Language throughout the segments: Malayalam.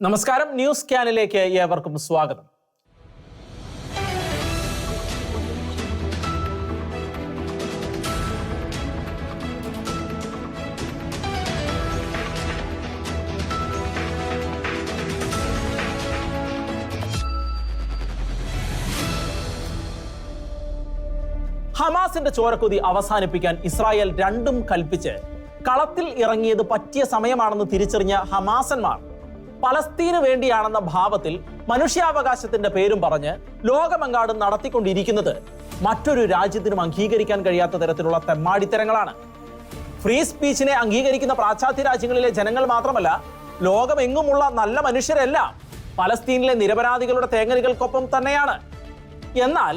നമസ്കാരം. ന്യൂസ് സ്കാനിലേക്ക് ഏവർക്കും സ്വാഗതം. ഹമാസിന്റെ ചോരക്കൊതി അവസാനിപ്പിക്കാൻ ഇസ്രായേൽ രണ്ടും കൽപ്പിച്ച് കളത്തിൽ ഇറങ്ങിയത് പറ്റിയ സമയമാണെന്ന് തിരിച്ചറിഞ്ഞ ഹമാസന്മാർ പലസ്തീന് വേണ്ടിയാണെന്ന ഭാവത്തിൽ മനുഷ്യാവകാശത്തിന്റെ പേരും പറഞ്ഞ് ലോകമെങ്ങാടും നടത്തിക്കൊണ്ടിരിക്കുന്നത് മറ്റൊരു രാജ്യത്തിനും അംഗീകരിക്കാൻ കഴിയാത്ത തരത്തിലുള്ള തെമ്മാടിത്തരങ്ങളാണ്. ഫ്രീ സ്പീച്ചിനെ അംഗീകരിക്കുന്ന പാശ്ചാത്യ രാജ്യങ്ങളിലെ ജനങ്ങൾ മാത്രമല്ല ലോകമെങ്ങുമുള്ള നല്ല മനുഷ്യരെല്ലാം പലസ്തീനിലെ നിരപരാധികളുടെ തേങ്ങലുകൾക്കൊപ്പം തന്നെയാണ്. എന്നാൽ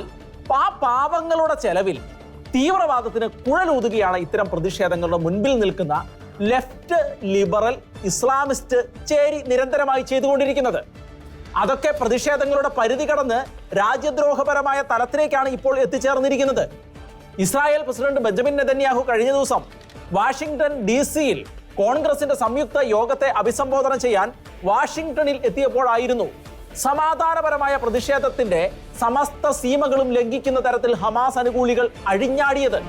ആ പാവങ്ങളുടെ ചെലവിൽ തീവ്രവാദത്തിന് കുഴലൂതുകയാണ് ഇത്തരം പ്രതിഷേധങ്ങളുടെ മുൻപിൽ നിൽക്കുന്ന ലെഫ്റ്റ് ലിബറൽ ഇസ്ലാമിസ്റ്റ് ചേരി നിരന്തരമായി ചെയ്തുകൊണ്ടിരിക്കുന്നത്. അതൊക്കെ പ്രതിഷേധങ്ങളുടെ പരിധി കടന്ന് രാജ്യദ്രോഹപരമായ തലത്തിലേക്കാണ് ഇപ്പോൾ എത്തിച്ചേർന്നിരിക്കുന്നത്. ഇസ്രായേൽ പ്രസിഡന്റ് ബെഞ്ചമിൻ നെതന്യാഹു കഴിഞ്ഞ ദിവസം വാഷിംഗ്ടൺ ഡി സിയിൽ കോൺഗ്രസിന്റെ സംയുക്ത യോഗത്തെ അഭിസംബോധന ചെയ്യാൻ വാഷിംഗ്ടണിൽ എത്തിയപ്പോഴായിരുന്നു സമാധാനപരമായ പ്രതിഷേധത്തിന്റെ സമസ്ത സീമകളും ലംഘിക്കുന്ന തരത്തിൽ ഹമാസ് അനുകൂലികൾ അഴിഞ്ഞാടിയത്.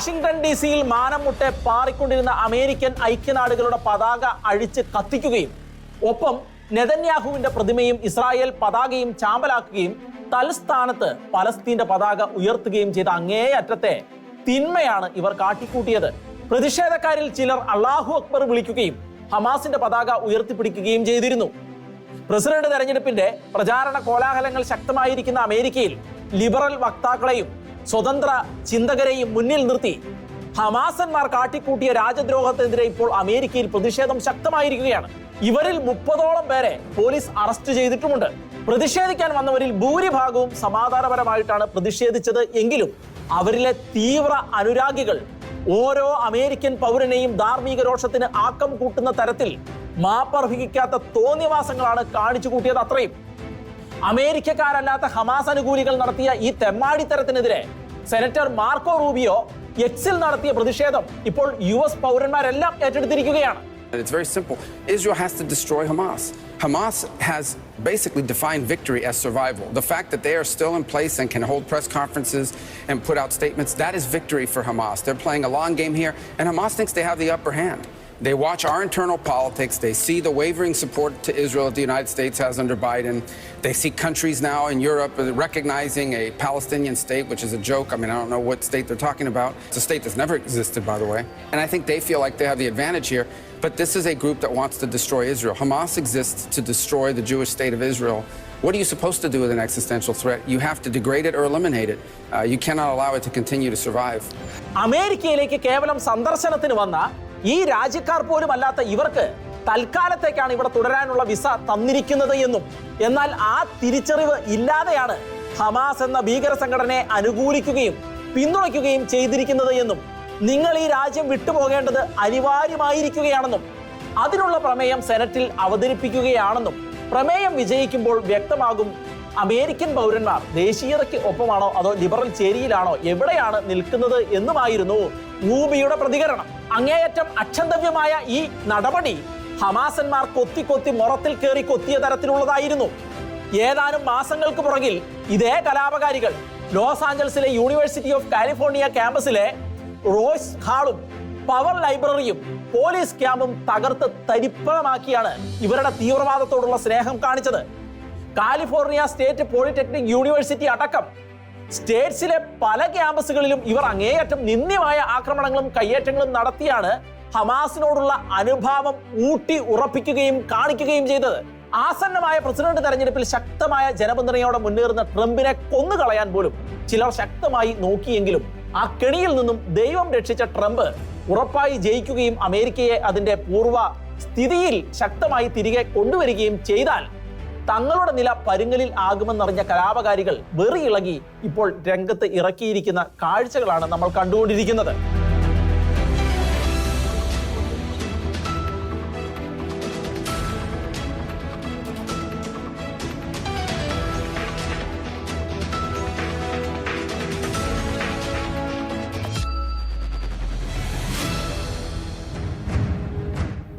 വാഷിംഗ്ടൺ ഡി സിയിൽ മാനം പാറിക്കൊണ്ടിരുന്ന അമേരിക്കൻ ഐക്യനാടുകളുടെ പതാക അഴിച്ച് കത്തിക്കുകയും ഒപ്പം നെതന്യാഹുവിന്റെ പ്രതിമയും ഇസ്രായേൽ പതാകയും ചാമ്പലാക്കുകയും തൽസ്ഥാനത്ത് പലസ്തീന്റെ പതാക ഉയർത്തുകയും ചെയ്ത അങ്ങേയറ്റത്തെ തിന്മയാണ് ഇവർ കാട്ടിക്കൂട്ടിയത്. പ്രതിഷേധക്കാരിൽ ചിലർ അള്ളാഹു അക്ബർ വിളിക്കുകയും ഹമാസിന്റെ പതാക ഉയർത്തിപ്പിടിക്കുകയും ചെയ്തിരുന്നു. പ്രസിഡന്റ് തെരഞ്ഞെടുപ്പിന്റെ പ്രചാരണ കോലാഹലങ്ങൾ ശക്തമായിരിക്കുന്ന അമേരിക്കയിൽ ലിബറൽ വക്താക്കളെയും സ്വതന്ത്ര ചിന്തകരെയും മുന്നിൽ നിർത്തി. ഹമാസന്മാർ കാട്ടിക്കൂട്ടിയ രാജദ്രോഹത്തിനെതിരെ ഇപ്പോൾ അമേരിക്കയിൽ പ്രതിഷേധം ശക്തമായിരിക്കുകയാണ്. ഇവരിൽ മുപ്പതോളം പേരെ പോലീസ് അറസ്റ്റ് ചെയ്തിട്ടുമുണ്ട്. പ്രതിഷേധിക്കാൻ വന്നവരിൽ ഭൂരിഭാഗവും സമാധാനപരമായിട്ടാണ് പ്രതിഷേധിച്ചത് എങ്കിലും അവരിലെ തീവ്ര അനുരാഗികൾ ഓരോ അമേരിക്കൻ പൗരനെയും ധാർമ്മിക രോഷത്തിന് ആക്കം കൂട്ടുന്ന തരത്തിൽ മാപ്പർഹിക്കാത്ത തോന്നിവാസങ്ങളാണ് കാണിച്ചു കൂട്ടിയത് അത്രയും. അമേരിക്കക്കാരല്ലാത്ത ഹമാസ് അനുകൂലികൾ നടത്തിയ ഈ തെമ്മാടിത്തരത്തിനെതിരെ സെനറ്റർ മാർക്കോ റൂബിയോ എക്സിൽ നടത്തിയ പ്രതിഷേധം ഇപ്പോൾ യു എസ് പൗരന്മാരെല്ലാം ഏറ്റെടുത്തിരിക്കുകയാണ് And it's very simple. Israel has to destroy Hamas. Hamas has basically defined victory as survival. The fact that they are still in place and can hold press conferences and put out statements, that is victory for Hamas. They're playing a long game here, and Hamas thinks they have the upper hand. They watch our internal politics. They see the wavering support to Israel that the United States has under Biden. They see countries now in Europe recognizing a Palestinian state, which is a joke. I mean, I don't know what state they're talking about. It's a state that's never existed, by the way. And I think they feel like they have the advantage here. But this is a group that wants to destroy Israel. Hamas exists to destroy the Jewish state of Israel. What are you supposed to do with an existential threat? You have to degrade it or eliminate it. Uh, you cannot allow it to continue to survive. അമേരിക്കയിലേക്ക് കേവലം സന്ദർശനത്തിന് വന്ന ഈ രാജ്യക്കാർ പോലും അല്ലാത്ത ഇവർക്ക് തൽക്കാലത്തേക്കാണ് ഇവിടെ തുടരാനുള്ള വിസ തന്നിരിക്കുന്നത് എന്നും. എന്നാൽ ആ തിരിച്ചറിവ് ഇല്ലാതെയാണ് ഹമാസ് എന്ന ഭീകര സംഘടനയെ അനുകൂലിക്കുകയും പിന്തുണയ്ക്കുകയും ചെയ്തിരിക്കുന്നത് എന്നും. നിങ്ങൾ ഈ രാജ്യം വിട്ടുപോകേണ്ടത് അനിവാര്യമായിരിക്കുകയാണെന്നും. അതിനുള്ള പ്രമേയം സെനറ്റിൽ അവതരിപ്പിക്കുകയാണെന്നും. പ്രമേയം വിജയിക്കുമ്പോൾ വ്യക്തമാകും അമേരിക്കൻ പൗരന്മാർ ദേശീയതയ്ക്ക് ഒപ്പമാണോ അതോ ലിബറൽ ചേരിയിലാണോ? എവിടെയാണ് നിൽക്കുന്നത് എന്നുമായിരുന്നു ഭൂമിയുടെ പ്രതികരണം. അങ്ങേയറ്റം അക്ഷന്തവ്യമായ ഈ നടപടി ഹമാസന്മാർ കൊത്തി കൊത്തി മുറത്തിൽ കയറി കൊത്തിയ തരത്തിലുള്ളതായിരുന്നു. ഏതാനും മാസങ്ങൾക്ക് പുറകിൽ ഇതേ കലാപകാരികൾ ലോസ് ആഞ്ചൽസിലെ യൂണിവേഴ്സിറ്റി ഓഫ് കാലിഫോർണിയ ക്യാമ്പസിലെ റോയ്സ് ഹാളും പവർ ലൈബ്രറിയും പോലീസ് ക്യാമ്പും തകർത്ത് തരിപ്പണമാക്കിയാണ് ഇവരുടെ തീവ്രവാദത്തോടുള്ള സ്നേഹം കാണിച്ചത്. കാലിഫോർണിയ സ്റ്റേറ്റ് പോളിടെക്നിക് യൂണിവേഴ്സിറ്റി അടക്കം സ്റ്റേറ്റ്സിലെ പല ക്യാമ്പസുകളിലും ഇവർ അങ്ങേയറ്റം നിന്ദ്യമായ ആക്രമണങ്ങളും കയ്യേറ്റങ്ങളും നടത്തിയാണ് ഹമാസിനോടുള്ള അനുഭാവം ഊട്ടി ഉറപ്പിക്കുകയും കാണിക്കുകയും ചെയ്തത്. ആസന്നമായ പ്രസിഡന്റ് തെരഞ്ഞെടുപ്പിൽ ശക്തമായ ജനപിന്തുണയോടെ മുന്നേറുന്ന ട്രംപിനെ കൊന്നുകളയാൻ പോലും ചിലർ ശക്തമായി നോക്കിയെങ്കിലും ആ കെണിയിൽ നിന്നും ദൈവം രക്ഷിച്ച ട്രംപ് ഉറപ്പായി ജയിക്കുകയും അമേരിക്കയെ അതിന്റെ പൂർവ സ്ഥിതിയിൽ ശക്തമായി തിരികെ കൊണ്ടുവരികയും ചെയ്താൽ തങ്ങളുടെ നില പരുങ്ങലിൽ ആകുമെന്നറിഞ്ഞ കലാപകാരികൾ വെറിയിളകി ഇപ്പോൾ രംഗത്ത് ഇറക്കിയിരിക്കുന്ന കാഴ്ചകളാണ് നമ്മൾ കണ്ടുകൊണ്ടിരിക്കുന്നത്.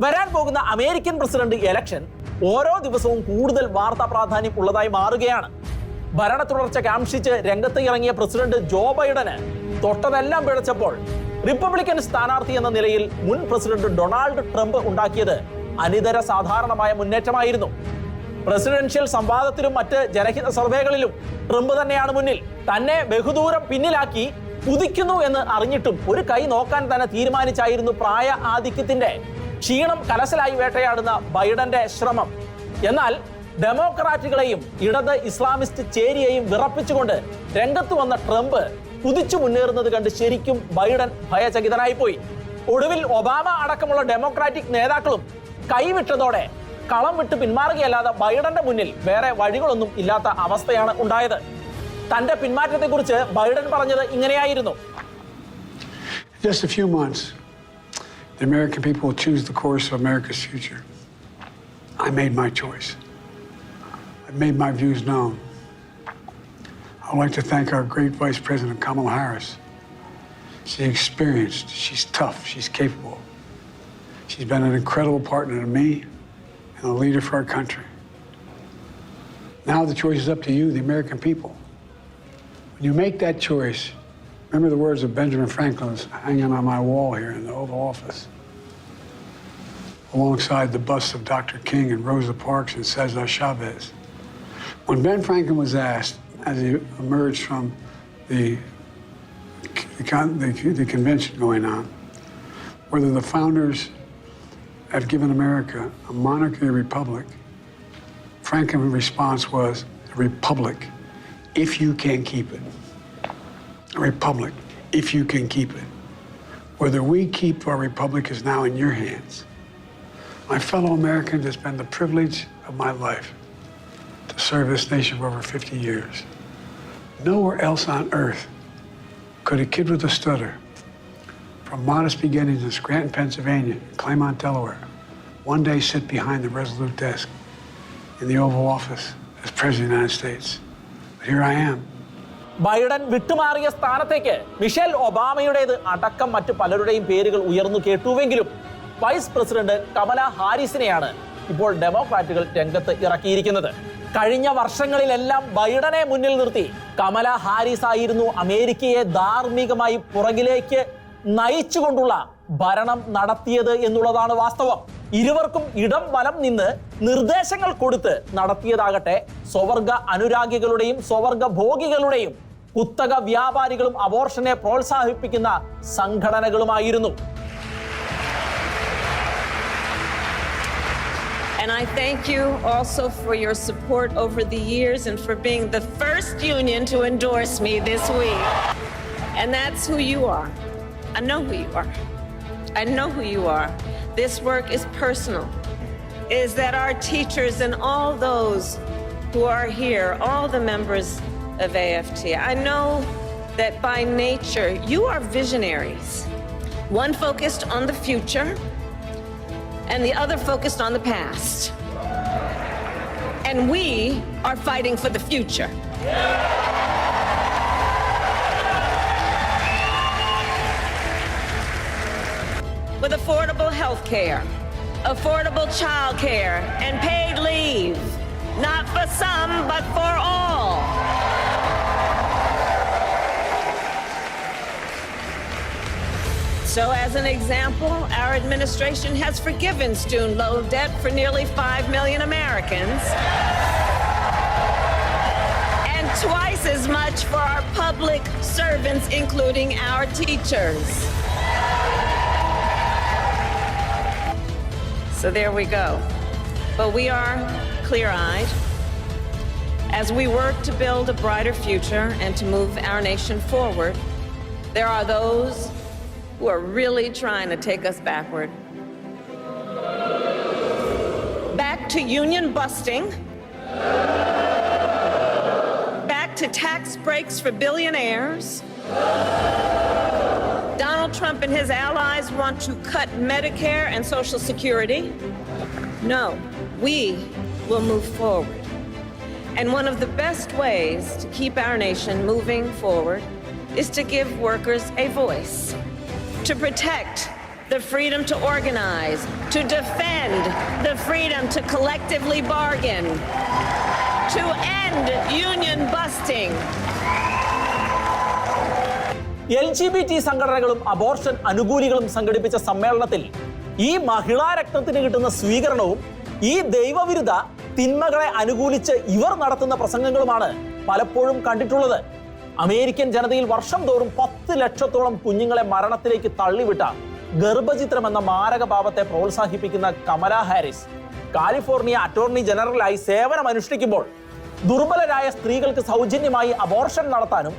വരാൻ പോകുന്ന അമേരിക്കൻ പ്രസിഡന്റ് ഇലക്ഷൻ ഓരോ ദിവസവും കൂടുതൽ വാർത്താ പ്രാധാന്യം ഉള്ളതായി മാറുകയാണ്. ഭരണ തുടർച്ച കാംക്ഷിച്ച് രംഗത്ത് ഇറങ്ങിയ പ്രസിഡന്റ് ജോ ബൈഡന് തൊട്ടതെല്ലാം പിഴച്ചപ്പോൾ റിപ്പബ്ലിക്കൻ സ്ഥാനാർത്ഥി എന്ന നിലയിൽ മുൻ പ്രസിഡന്റ് ഡൊണാൾഡ് ട്രംപ് ഉണ്ടാക്കിയത് അനിതര സാധാരണമായ മുന്നേറ്റമായിരുന്നു. പ്രസിഡൻഷ്യൽ സംവാദത്തിലും മറ്റ് ജനഹിത സർവേകളിലും ട്രംപ് തന്നെയാണ് മുന്നിൽ. തന്നെ ബഹുദൂരം പിന്നിലാക്കി കുതിക്കുന്നു എന്ന് അറിഞ്ഞിട്ടും ഒരു കൈ നോക്കാൻ തന്നെ തീരുമാനിച്ചായിരുന്നു പ്രായ ആധിക്യത്തിന്റെ ക്ഷീണം കലശലായി വേട്ടയാടുന്ന ബൈഡന്റെ ശ്രമം. എന്നാൽ ഡെമോക്രാറ്റുകളെയും ഇടത് ഇസ്ലാമിസ്റ്റ് ചേരിയെയും വിറപ്പിച്ചുകൊണ്ട് രംഗത്ത് വന്ന ട്രംപ് കുതിച്ചു മുന്നേറുന്നത് കണ്ട് ശരിക്കും ബൈഡൻ ഭയചകിതനായി പോയി ഒടുവിൽ ഒബാമ അടക്കമുള്ള ഡെമോക്രാറ്റിക് നേതാക്കളും കൈവിട്ടതോടെ കളം വിട്ട് പിന്മാറുകയല്ലാതെ ബൈഡന്റെ മുന്നിൽ വേറെ വഴികളൊന്നും ഇല്ലാത്ത അവസ്ഥയാണ് ഉണ്ടായത്. തന്റെ പിന്മാറ്റത്തെക്കുറിച്ച് ബൈഡൻ പറഞ്ഞത് ഇങ്ങനെയായിരുന്നു. Just a few months, the American people will choose the course of America's future. I made my choice. I made my views known. I'd like to thank our great Vice President Kamala Harris. She's experienced, she's tough, she's capable. She's been an incredible partner to me and a leader for our country. Now the choice is up to you, the American people. When you make that choice, remember the words of Benjamin Franklin that's hanging on my wall here in the Oval Office, alongside the busts of Dr. King and Rosa Parks and Cesar Chavez. When Ben Franklin was asked, as he emerged from the, the, the, the convention going on, whether the founders had given America a monarchy or republic, Franklin's response was a republic, if you can keep it. A republic, if you can keep it. Whether we keep our republic is now in your hands. My fellow Americans, it's been the privilege of my life to serve this nation for over 50 years. Nowhere else on earth could a kid with a stutter from modest beginnings in Scranton, Pennsylvania, and Claymont, Delaware, one day sit behind the resolute desk in the Oval Office as President of the United States. But here I am. Biden വിട്ടുമാറിയ സ്ഥാനത്തേക്ക് മിഷേൽ ഒബാമയുടേത് അടക്കം മറ്റു പലരുടെയും പേരുകൾ ഉയർന്നു കേട്ടുവെങ്കിലും വൈസ് പ്രസിഡന്റ് കമല ഹാരിസിനെയാണ് ഇപ്പോൾ ഡെമോക്രാറ്റുകൾ രംഗത്ത് ഇറക്കിയിരിക്കുന്നത്. കഴിഞ്ഞ വർഷങ്ങളിലെല്ലാം ബൈഡനെ മുന്നിൽ നിർത്തി കമല ഹാരിസ് ആയിരുന്നു അമേരിക്കയെ ധാർമ്മികമായി പുറകിലേക്ക് നയിച്ചുകൊണ്ടുള്ള ഭരണം നടത്തിയത് എന്നുള്ളതാണ് വാസ്തവം. ഇരുവർക്കും ഇടം വലം നിന്ന് നിർദ്ദേശങ്ങൾ കൊടുത്ത് നടത്തിയതാകട്ടെ സ്വവർഗ അനുരാഗികളുടെയും സ്വവർഗ ഭോഗികളുടെയും കുത്തക വ്യാപാരികളും അബോർഷനെ പ്രോത്സാഹിപ്പിക്കുന്ന സംഘടനകളുമായിരുന്നു. And I thank you also for your support over the years and for being the first union to endorse me this week. And that's who you are. I know who you are. I know who you are. This work is personal. Is that our teachers and all those who are here, all the members of AFT, I know that by nature you are visionaries. One focused on the future and the other focused on the past. And we are fighting for the future. With affordable health care, affordable child care, and paid leave. Not for some, but for all. So, as an example, our administration has forgiven student loan debt for nearly 5 million Americans and twice as much for our public servants, including our teachers. So there we go. But we are clear eyed as we work to build a brighter future and to move our nation forward. There are those who are really trying to take us backward. Back to union busting, back to tax breaks for billionaires. Donald Trump and his allies want to cut Medicare and Social Security. No, we will move forward. And one of the best ways to keep our nation moving forward is to give workers a voice, to protect the freedom to organize, to defend the freedom to collectively bargain, to end union busting. L G B T സംഘടനകളും അബോർഷൻ അനുകൂലികളും സംഘടിപ്പിച്ച സമ്മേളനത്തിൽ ഈ മഹിളാ രക്തത്തിന് കിട്ടുന്ന സ്വീകരണവും ഈ ദൈവവിരുദ്ധ തിന്മകളെ അനുകൂലിച്ച് ഇവർ നടത്തുന്ന പ്രസംഗങ്ങളുമാണ് പലപ്പോഴും കണ്ടിട്ടുള്ളത് അമേരിക്കൻ ജനതയിൽ വർഷം തോറും പത്ത് ലക്ഷത്തോളം കുഞ്ഞുങ്ങളെ മരണത്തിലേക്ക് തള്ളിവിട്ട ഗർഭചിത്രം എന്ന മാരകഭാവത്തെ പ്രോത്സാഹിപ്പിക്കുന്ന കമല ഹാരിസ് കാലിഫോർണിയ അറ്റോർണി ജനറലായി സേവനം അനുഷ്ഠിക്കുമ്പോൾ ദുർബലരായ സ്ത്രീകൾക്ക് സൗജന്യമായി അബോർഷൻ നടത്താനും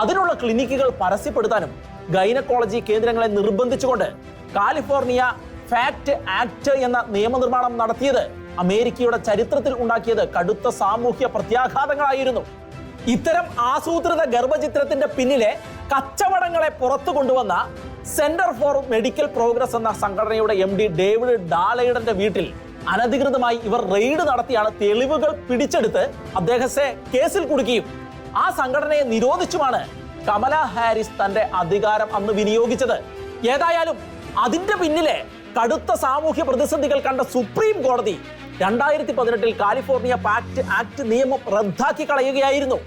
അതിനുള്ള ക്ലിനിക്കുകൾ പരസ്യപ്പെടുത്താനും ഗൈനക്കോളജി കേന്ദ്രങ്ങളെ നിർബന്ധിച്ചുകൊണ്ട് കാലിഫോർണിയ ഫാക്ട് ആക്ട് എന്ന നിയമനിർമ്മാണം നടത്തിയത് അമേരിക്കയുടെ ചരിത്രത്തിൽ ഉണ്ടാക്കിയത് കടുത്ത സാമൂഹ്യ പ്രത്യാഘാതങ്ങളായിരുന്നു. ഇത്തരം ആസൂത്രിത ഗർഭചിത്രത്തിന്റെ പിന്നിലെ കച്ചവടങ്ങളെ പുറത്തു കൊണ്ടുവന്ന സെന്റർ ഫോർ മെഡിക്കൽ പ്രോഗ്രസ് എന്ന സംഘടനയുടെ എം ഡി ഡേവിഡ് ഡാലൈഡന്റെ വീട്ടിൽ അനധികൃതമായി ഇവർ റെയ്ഡ് നടത്തിയാണ് തെളിവുകൾ പിടിച്ചെടുത്ത് അദ്ദേഹത്തെ കേസിൽ കുടുക്കുകയും ആ സംഘടനയെ നിരോധിച്ചുമാണ് കമല ഹാരിസ് തന്റെ അധികാരം അന്ന് വിനിയോഗിച്ചത്. ഏതായാലും അതിന്റെ പിന്നിലെ കടുത്ത സാമൂഹ്യ പ്രതിസന്ധികൾ കണ്ട സുപ്രീം കോടതി രണ്ടായിരത്തി പതിനെട്ടിൽ കാലിഫോർണിയ പാക്ട് ആക്ട് നിയമം റദ്ദാക്കി കളയുകയായിരുന്നു.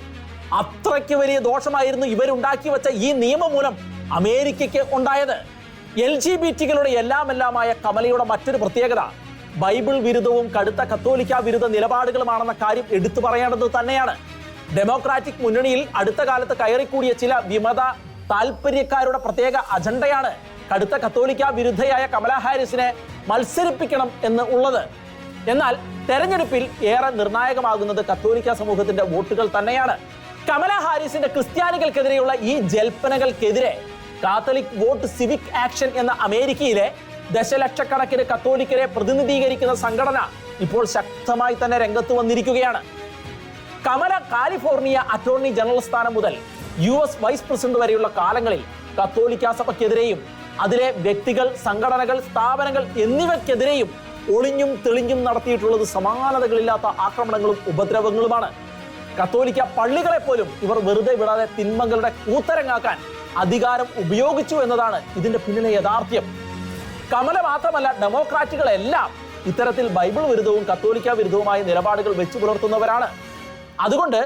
അത്രയ്ക്ക് വലിയ ദോഷമായിരുന്നു ഇവരുണ്ടാക്കി വെച്ച ഈ നിയമം മൂലം അമേരിക്കയ്ക്ക് ഉണ്ടായത്. എൽ ജി ബി ടികളുടെ എല്ലാം എല്ലാമായ കമലയുടെ മറ്റൊരു പ്രത്യേകത ബൈബിൾ വിരുദ്ധവും കടുത്ത കത്തോലിക്ക വിരുദ്ധ നിലപാടുകളുമാണെന്ന കാര്യം എടുത്തു പറയേണ്ടത് തന്നെയാണ്. ഡെമോക്രാറ്റിക് മുന്നണിയിൽ അടുത്ത കാലത്ത് കയറിക്കൂടിയ ചില വിമത താല്പര്യക്കാരുടെ പ്രത്യേക അജണ്ടയാണ് കടുത്ത കത്തോലിക്ക വിരുദ്ധയായ കമല ഹാരിസിനെ മത്സരിപ്പിക്കണം എന്ന് ഉള്ളത്. എന്നാൽ തെരഞ്ഞെടുപ്പിൽ ഏറെ നിർണായകമാകുന്നത് കത്തോലിക്ക സമൂഹത്തിന്റെ വോട്ടുകൾ തന്നെയാണ്. കമല ഹാരിസിന്റെ ക്രിസ്ത്യാനികൾക്കെതിരെയുള്ള ഈ ജൽപ്പനകൾക്കെതിരെ കാത്തലിക് വോട്ട് സിവിക് ആക്ഷൻ എന്ന അമേരിക്കയിലെ ദശലക്ഷക്കണക്കിന് കത്തോലിക്കരെ പ്രതിനിധീകരിക്കുന്ന സംഘടന ഇപ്പോൾ ശക്തമായി തന്നെ രംഗത്ത് വന്നിരിക്കുകയാണ്. കമല കാലിഫോർണിയ അറ്റോർണി ജനറൽ സ്ഥാനം മുതൽ യു എസ് വൈസ് പ്രസിഡന്റ് വരെയുള്ള കാലങ്ങളിൽ കത്തോലിക്ക സഭയ്ക്കെതിരെയും അതിലെ വ്യക്തികൾ സംഘടനകൾ സ്ഥാപനങ്ങൾ എന്നിവയ്ക്കെതിരെയും ഒളിഞ്ഞും തെളിഞ്ഞും നടത്തിയിട്ടുള്ളത് സമാനതകളില്ലാത്ത ആക്രമണങ്ങളും ഉപദ്രവങ്ങളുമാണ്. കത്തോലിക്ക പള്ളികളെ പോലും ഇവർ വെറുതെ വിടാതെ തിന്മകളുടെ കൂത്തരങ്ങാക്കാൻ അധികാരം ഉപയോഗിച്ചു എന്നതാണ് ഇതിന്റെ പിന്നിലെ യാഥാർത്ഥ്യം. കമല മാത്രമല്ല ഡെമോക്രാറ്റുകളെല്ലാം ഇത്തരത്തിൽ ബൈബിൾ വിരുദ്ധവും കത്തോലിക്ക വിരുദ്ധവുമായ നിലപാടുകൾ വെച്ചു പുലർത്തുന്നവരാണ്. അതുകൊണ്ട്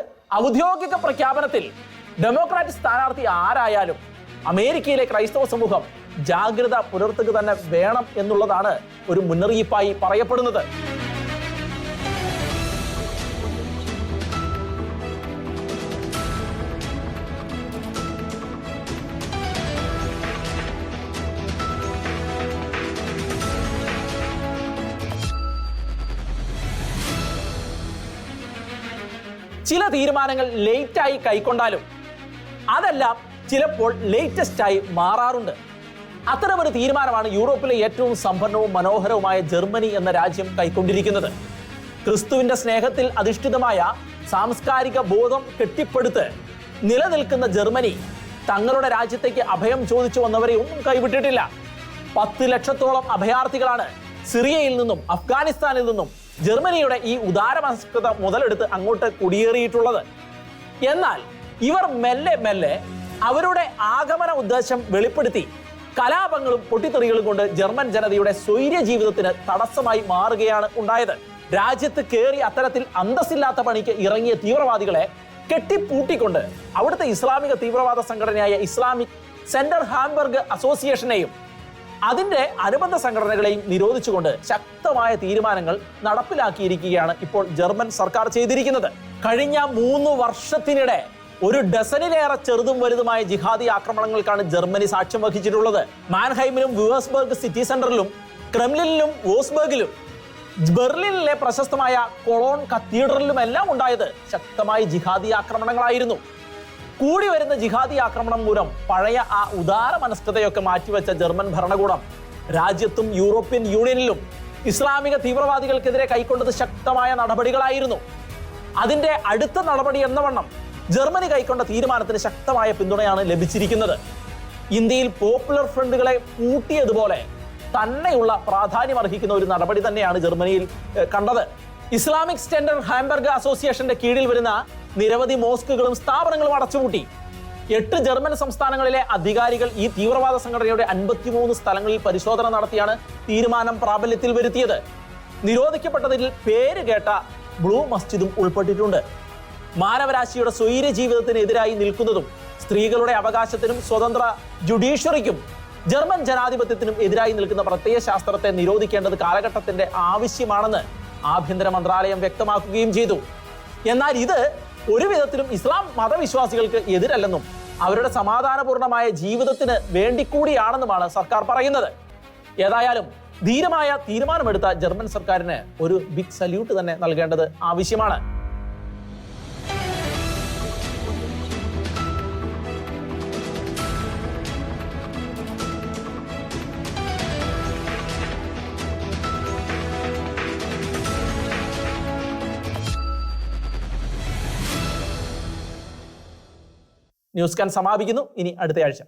ഔദ്യോഗിക പ്രഖ്യാപനത്തിൽ ഡെമോക്രാറ്റ് സ്ഥാനാർത്ഥി ആരായാലും അമേരിക്കയിലെ ക്രൈസ്തവ സമൂഹം ജാഗ്രത പുലർത്തുക തന്നെ വേണം എന്നുള്ളതാണ് ഒരു മുന്നറിയിപ്പായി പറയപ്പെടുന്നത്. ചില തീരുമാനങ്ങൾ ലേറ്റായി കൈക്കൊണ്ടാലും അതെല്ലാം ചിലപ്പോൾ ലേറ്റസ്റ്റായി മാറാറുണ്ട്. അത്തരമൊരു തീരുമാനമാണ് യൂറോപ്പിലെ ഏറ്റവും സമ്പന്നവും മനോഹരവുമായ ജർമ്മനി എന്ന രാജ്യം കൈക്കൊണ്ടിരിക്കുന്നത്. ക്രിസ്തുവിന്റെ സ്നേഹത്തിൽ അധിഷ്ഠിതമായ സാംസ്കാരിക ബോധം കെട്ടിപ്പടുത്ത് നിലനിൽക്കുന്ന ജർമ്മനി തങ്ങളുടെ രാജ്യത്തേക്ക് അഭയം ചോദിച്ചു വന്നവരെ ഒന്നും കൈവിട്ടിട്ടില്ല. പത്ത് ലക്ഷത്തോളം അഭയാർത്ഥികളാണ് സിറിയയിൽ നിന്നും അഫ്ഗാനിസ്ഥാനിൽ നിന്നും ജർമ്മനിയുടെ ഈ ഉദാരമസ്കൃത മുതലെടുത്ത് അങ്ങോട്ട് കുടിയേറിയിട്ടുള്ളത്. എന്നാൽ ഇവർ മെല്ലെ മെല്ലെ അവരുടെ ആഗമന ഉദ്ദേശം വെളിപ്പെടുത്തി. കലാപങ്ങളും പൊട്ടിത്തെറികളും കൊണ്ട് ജർമ്മൻ ജനതയുടെ സ്വൈര്യ ജീവിതത്തിന് തടസ്സമായി മാറുകയാണ് ഉണ്ടായത്. രാജ്യത്ത് കയറി അത്തരത്തിൽ അന്തസ്സില്ലാത്ത പണിക്ക് ഇറങ്ങിയ തീവ്രവാദികളെ കെട്ടിപ്പൂട്ടിക്കൊണ്ട് അവിടുത്തെ ഇസ്ലാമിക തീവ്രവാദ സംഘടനയായ ഇസ്ലാമിക് സെന്റർ ഹാംബർഗ് അസോസിയേഷനെയും അതിന്റെ അനുബന്ധ സംഘടനകളെയും നിരോധിച്ചുകൊണ്ട് ശക്തമായ തീരുമാനങ്ങൾ നടപ്പിലാക്കിയിരിക്കുകയാണ് ഇപ്പോൾ ജർമ്മൻ സർക്കാർ ചെയ്തിരിക്കുന്നത്. കഴിഞ്ഞ മൂന്ന് വർഷത്തിനിടെ ഒരു ഡസനിലേറെ ചെറുതും വലുതുമായ ജിഹാദി ആക്രമണങ്ങൾക്കാണ് ജർമ്മനി സാക്ഷ്യം വഹിച്ചിട്ടുള്ളത്. മാൻഹൈമിലും വ്യൂവേഴ്സ്ബർഗ് സിറ്റി സെന്ററിലും ക്രെംലിനിലും വോസ്ബർഗിലും ബെർലിനിലെ പ്രശസ്തമായ കൊളോൺ കത്തീഡ്രലിലും എല്ലാം ഉണ്ടായത് ശക്തമായ ജിഹാദി ആക്രമണങ്ങളായിരുന്നു. കൂടി വരുന്ന ജിഹാദി ആക്രമണം മൂലം പഴയ ആ ഉദാര മനസ്കതയൊക്കെ മാറ്റിവെച്ച ജർമ്മൻ ഭരണകൂടം രാജ്യത്തും യൂറോപ്യൻ യൂണിയനിലും ഇസ്ലാമിക തീവ്രവാദികൾക്കെതിരെ കൈക്കൊണ്ടത് ശക്തമായ നടപടികളായിരുന്നു. അതിന്റെ അടുത്ത നടപടി എന്ന വണ്ണം ജർമ്മനി കൈക്കൊണ്ട തീരുമാനത്തിന് ശക്തമായ പിന്തുണയാണ് ലഭിച്ചിരിക്കുന്നത്. ഇന്ത്യയിൽ പോപ്പുലർ ഫ്രണ്ടുകളെ കൂട്ടിയതുപോലെ തന്നെയുള്ള പ്രാധാന്യം അർഹിക്കുന്ന ഒരു നടപടി തന്നെയാണ് ജർമ്മനിയിൽ കണ്ടത്. ഇസ്ലാമിക് സ്റ്റാൻഡേർഡ് ഹാംബർഗ് അസോസിയേഷന്റെ കീഴിൽ വരുന്ന നിരവധി മോസ്കുകളും സ്ഥാപനങ്ങളും അടച്ചുപൂട്ടി. എട്ട് ജർമ്മൻ സംസ്ഥാനങ്ങളിലെ അധികാരികൾ ഈ തീവ്രവാദ സംഘടനയുടെ അൻപത്തിമൂന്ന് സ്ഥലങ്ങളിൽ പരിശോധന നടത്തിയാണ് തീരുമാനം പ്രാബല്യത്തിൽ വരുത്തിയത്. നിരോധിക്കപ്പെട്ടതിൽ പേര് കേട്ട ബ്ലൂ മസ്ജിദും ഉൾപ്പെട്ടിട്ടുണ്ട്. മാനവരാശിയുടെ സ്വൈര്യ ജീവിതത്തിനെതിരായി നിൽക്കുന്നതും സ്ത്രീകളുടെ അവകാശത്തിനും സ്വതന്ത്ര ജുഡീഷ്യറിക്കും ജർമ്മൻ ജനാധിപത്യത്തിനും എതിരായി നിൽക്കുന്ന പ്രത്യയ ശാസ്ത്രത്തെ നിരോധിക്കേണ്ടത് കാലഘട്ടത്തിന്റെ ആവശ്യമാണെന്ന് ആഭ്യന്തര മന്ത്രാലയം വ്യക്തമാക്കുകയും ചെയ്തു. എന്നാൽ ഇത് ഒരു വിധത്തിലും ഇസ്ലാം മതവിശ്വാസികൾക്ക് എതിരല്ലെന്നും അവരുടെ സമാധാനപൂർണമായ ജീവിതത്തിന് വേണ്ടി കൂടിയാണെന്നുമാണ് സർക്കാർ പറയുന്നത്. ഏതായാലും ധീരമായ തീരുമാനമെടുത്ത ജർമ്മൻ സർക്കാരിന് ഒരു ബിഗ് സല്യൂട്ട് തന്നെ നൽകേണ്ടത് ആവശ്യമാണ്. ന്യൂസ് കാൻ സമാപിക്കുന്നു. ഇനി അടുത്ത ആഴ്ച